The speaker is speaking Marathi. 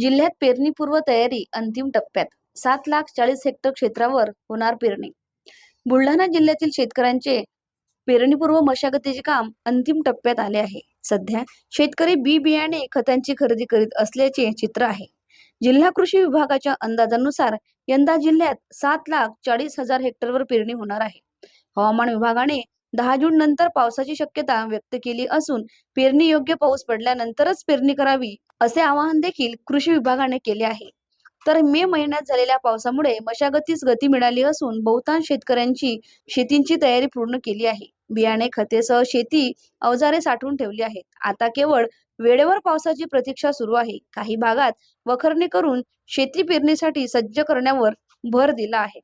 जिल्ह्यात पेरणीपूर्व तयारी अंतिम टप्प्यात. सात लाख चाळीस हेक्टर क्षेत्रावर होणार पेरणी. बुलढाणा जिल्ह्यातील शेतकऱ्यांचे पेरणीपूर्व मशागतीचे काम अंतिम टप्प्यात आले आहे. सध्या शेतकरी बी बियाणे खतांची खरेदी करीत असल्याचे चित्र आहे. जिल्हा कृषी विभागाच्या अंदाजानुसार यंदा जिल्ह्यात सात लाख चाळीस हजार हेक्टरवर पेरणी होणार आहे. हवामान विभागाने दहा जून नंतर पावसाची शक्यता व्यक्त केली असून पेरणी योग्य पाऊस पडल्यानंतरच पेरणी करावी असे आवाहन देखील कृषी विभागाने केले आहे. तर मे महिन्यात झालेल्या पावसामुळे मशागतीस गती मिळाली असून बहुतांश शेतकऱ्यांची शेतींची तयारी पूर्ण केली आहे. बियाणे खतेसह शेती अवजारे साठवून ठेवली आहेत. आता केवळ वेळेवर पावसाची प्रतीक्षा सुरू आहे. काही भागात वखरणी करून शेती पेरणीसाठी सज्ज करण्यावर भर दिला आहे.